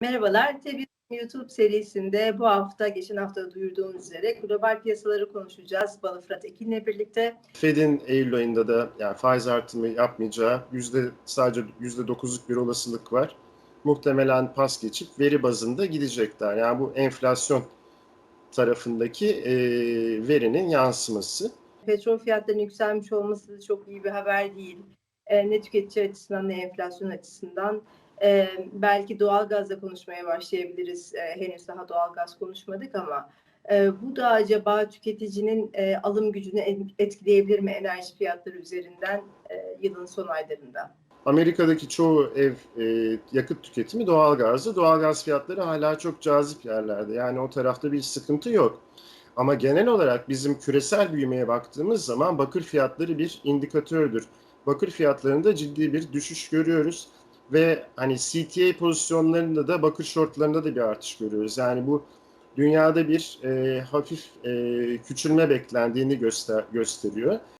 Merhabalar, Tabii YouTube serisinde bu hafta, geçen hafta duyurduğumuz üzere global piyasaları konuşacağız. Balı Fırat Ekin'le birlikte. Fed'in Eylül ayında da yani faiz artımı yapmayacağı yüzde sadece yüzde dokuzluk bir olasılık var. Muhtemelen pas geçip veri bazında gidecekler. Yani bu enflasyon tarafındaki e, verinin yansıması. Petrol fiyatlarının yükselmiş olması da çok iyi bir haber değil. E, ne tüketici açısından ne enflasyon açısından. E, belki doğalgazla konuşmaya başlayabiliriz. E, henüz daha doğalgaz konuşmadık ama e, bu da acaba tüketicinin e, alım gücünü et- etkileyebilir mi enerji fiyatları üzerinden e, yılın son aylarında? Amerika'daki çoğu ev e, yakıt tüketimi doğalgazlı. Doğalgaz fiyatları hala çok cazip yerlerde. Yani o tarafta bir sıkıntı yok. Ama genel olarak bizim küresel büyümeye baktığımız zaman bakır fiyatları bir indikatördür. Bakır fiyatlarında ciddi bir düşüş görüyoruz ve hani CTA pozisyonlarında da bakır shortlarında da bir artış görüyoruz. Yani bu dünyada bir e, hafif e, küçülme beklendiğini göster gösteriyor.